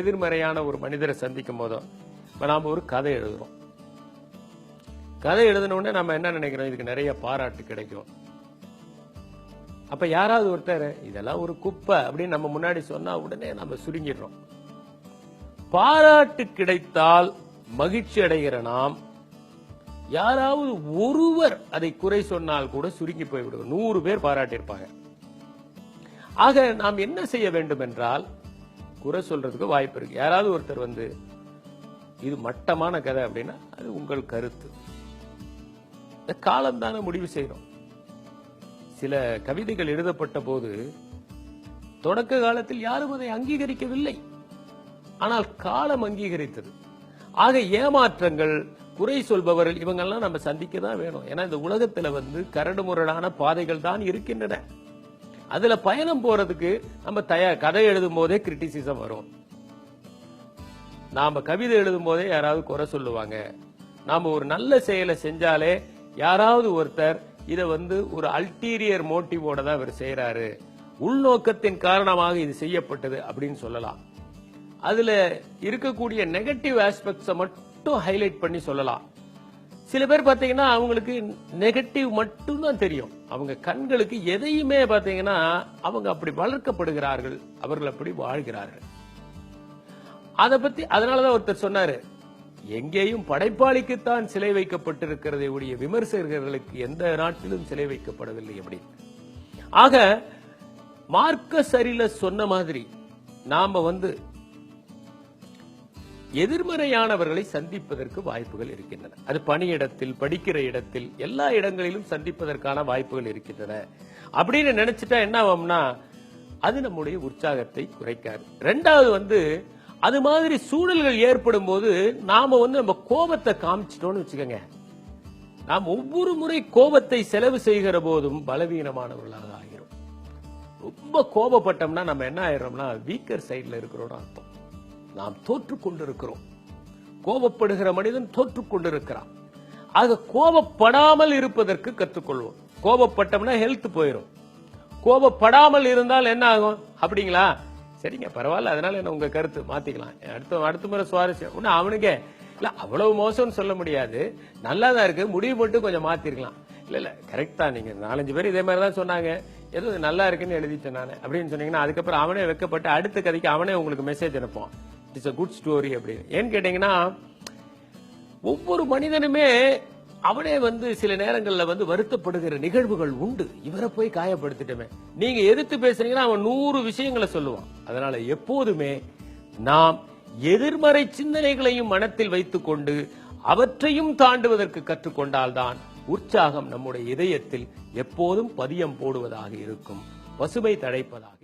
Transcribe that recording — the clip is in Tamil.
எதிர்மறையான ஒரு மனிதரை சந்திக்கும் போதோ நாம் ஒரு கதை எழுதுறோம். கதை எழுதினோடனே நம்ம என்ன நினைக்கிறோம்? இதுக்கு நிறைய பாராட்டு கிடைக்கும். அப்ப யாராவது ஒருத்தர் இதெல்லாம் ஒரு குப்பை அப்படின்னு நம்ம முன்னாடி சொன்னா உடனே நம்ம சுருங்கிடுறோம். பாராட்டு கிடைத்தால் மகிழ்ச்சி அடைகிற நாம் யாராவது ஒருவர் அதை குறை சொன்னால் கூட சுருங்கி போய்விடுவோம். நூறு பேர் பாராட்டியிருப்பாங்க. ஆக நாம் என்ன செய்ய வேண்டும் என்றால் குறை சொல்றதுக்கு வாய்ப்பு இருக்கு. யாராவது ஒருத்தர் வந்து இது மட்டமான கதை அப்படின்னா அது உங்கள் கருத்து. இந்த காலம் தானே முடிவு செய்யணும் சில கவிதைகள் எழுதப்பட்ட போது தொடக்க காலத்தில் யாரும் அதை அங்கீகரிக்கவில்லை. ஆனால் காலம் அங்கீகரித்தது. ஆக ஏமாற்றங்கள் குறை சொல்பவர்கள் இவங்கெல்லாம் நம்ம சந்திக்க தான் வேணும். ஏன்னா இந்த உலகத்துல வந்து கரடுமுரடான பாதைகள் தான் இருக்கின்றன. அதுல பயணம் போறதுக்கு நம்ம தயார் கதை எழுதும் போதே கிரிட்டிசிசம் வரும். நாம கவிதை எழுதும் போதே யாராவது குறை சொல்லுவாங்க. நாம ஒரு நல்ல செயலை செஞ்சாலே யாராவது ஒருத்தர் இதை வந்து ஒரு அல்டீரியர் மோட்டிவோட தான் இவர் செய்யறாரு உள்நோக்கத்தின் காரணமாக இது செய்யப்பட்டது அப்படின்னு சொல்லலாம். அதுல இருக்கக்கூடிய நெகட்டிவ் ஆஸ்பெக்ட்ஸை மட்டும் ஹைலைட் பண்ணி சொல்லலாம். சில பேர் பார்த்தீங்கன்னா அவங்களுக்கு நெகட்டிவ் மட்டும்தான் தெரியும். அவங்க கண்களுக்கு எதையுமே பார்த்தீங்கன்னா அவங்க அப்படி வளர்க்கப்படுகிறார்கள் அவர்கள் அப்படி வாழ்கிறார்கள். அதை பத்தி அதனாலதான் ஒருத்தர் சொன்னாரு எங்கேயும் படைப்பாளிக்குத்தான் சிலை வைக்கப்பட்டிருக்கிறதை உடைய விமர்சகர்களுக்கு எந்த நாட்டிலும் சிலை வைக்கப்படவில்லை அப்படின்னு. ஆக மார்க்க சரில சொன்ன மாதிரி நாம வந்து எதிர்மறையானவர்களை சந்திப்பதற்கு வாய்ப்புகள் இருக்கின்றன. அது பணியிடத்தில் படிக்கிற இடத்தில் எல்லா இடங்களிலும் சந்திப்பதற்கான வாய்ப்புகள் இருக்கின்றன. அப்படின்னு நினைச்சிட்டா என்ன ஆகும்னா அது நம்முடைய உற்சாகத்தை குறைக்காது. ரெண்டாவது வந்து அது மாதிரி சூழல்கள் ஏற்படும் போது நாம வந்து நம்ம கோபத்தை காமிச்சிட்டோம்னு வச்சுக்கோங்க. நாம் ஒவ்வொரு முறை கோபத்தை செலவு செய்கிற போதும் பலவீனமானவர்களாக ஆகிறோம். ரொம்ப கோபப்பட்டோம்னா நம்ம என்ன ஆயிடுறோம்னா வீக்கர் சைட்ல இருக்கிறோம்னு அர்த்தம். நாம் தோற்று கொண்டிருக்கிறோம். கோபப்படுகிற மனிதன் தோற்று கொண்டிருக்கிறான். ஆக கோபப்படாமல் இருப்பதற்கு கற்றுக்கொள்வோம். கோபப்பட்டோம்னா ஹெல்த் போயிடும் கோபப்படாமல் இருந்தால் என்ன ஆகும்? அப்படிங்களா? சரிங்க பரவாயில்ல. அதனால என்ன உங்க கருத்து? மாத்திக்கலாம். அடுத்த அடுத்த முறை சுவாரஸ்யம். ஒன்னும் அவனுக்கே. இல்ல அவ்வளவு மோசம்னு சொல்ல முடியாது. நல்லா தான் இருக்கு. முடிவு மட்டும் கொஞ்சம் மாத்திருக்கலாம். இல்ல இல்ல கரெக்டா நீங்க நாலஞ்சு பேர் இதே மாதிரி தான் சொன்னாங்க. ஏதோ நல்லா இருக்குன்னு எழுதிட்டேன் நான். அப்படின்னு சொன்னீங்கன்னா அதுக்கப்புறம் அவனே வெக்கப்பட்டு அடுத்த கதைக்கு அவனே உங்களுக்கு மெசேஜ் அனுப்புவான். இட்ஸ் அ குட் ஸ்டோரி அப்படின்னு. ஏன்னு கேட்டீங்கன்னா ஒவ்வொரு மனிதனுமே அவனே வந்து சில நேரங்களில் வந்து வருத்தப்படுகிற நிகழ்வுகள் உண்டு. இவரை போய் காயப்படுத்திட்டோமே. நீங்க எதிர்த்து பேசுறீங்கன்னா அவன் நூறு விஷயங்களை சொல்லுவான். அதனால எப்போதுமே நாம் எதிர்மறை சிந்தனைகளையும் மனத்தில் வைத்துக்கொண்டு அவற்றையும் தாண்டுவதற்கு கற்றுக்கொண்டால்தான் உற்சாகம் நம்முடைய இதயத்தில் எப்போதும் பதியம் போடுவதாக இருக்கும். பசுமை தழைப்பதாக